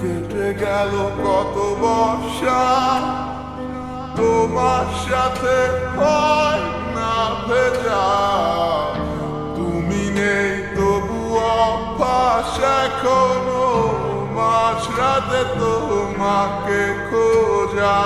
কেটে গেল কত বর্ষা। তোমার সাথে হয় না ভেজা। তুমি নেই তবু অভ্যাস, এখনও মাঝরাতে তোমাকে খোঁজা।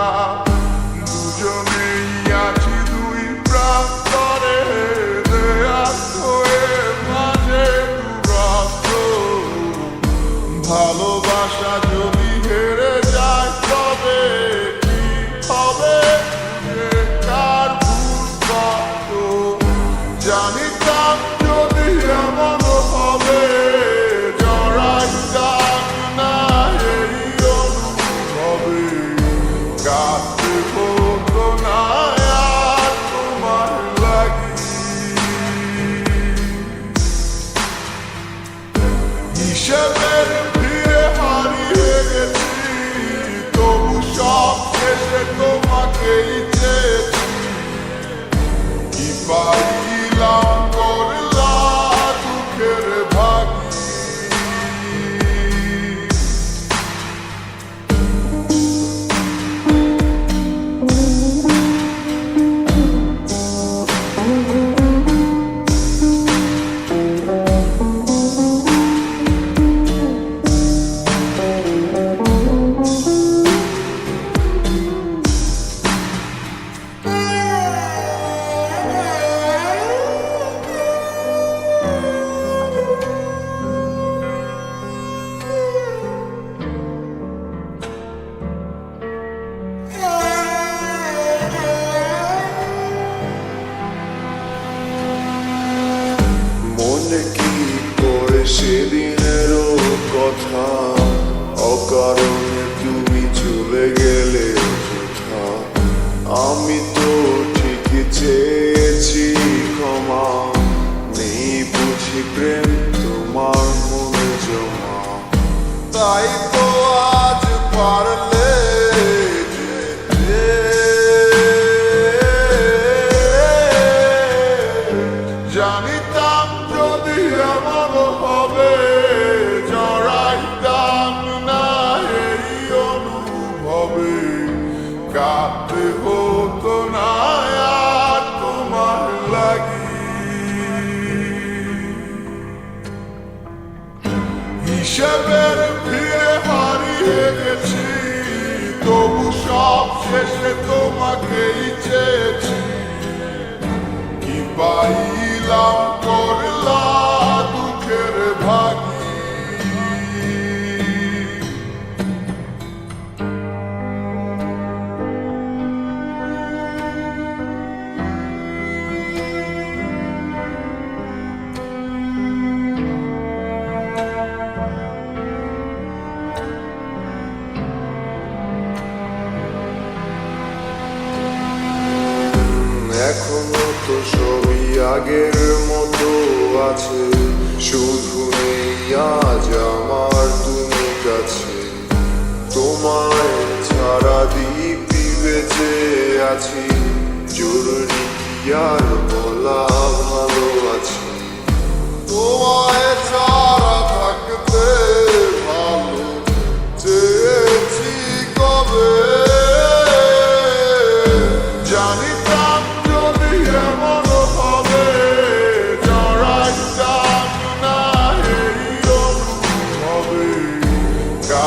তাই তো আজ পারলে। জানিতাম যদি হবে জড়াইতাম না এই অনুভবে কাঁদতে হতো না হিসেবের ভিড়ে হারিয়ে গেছি। তবু সব শেষে তোমাকেই চেয়েছি। কি পাইলাম তো সবই আগের মতো আছে। শুধু নেই আজ আমার তুমি কাছে তোমায় ছাড়া দিব্যি বেঁচে আছি। জরুরি কি আর বলা ভালো আছি?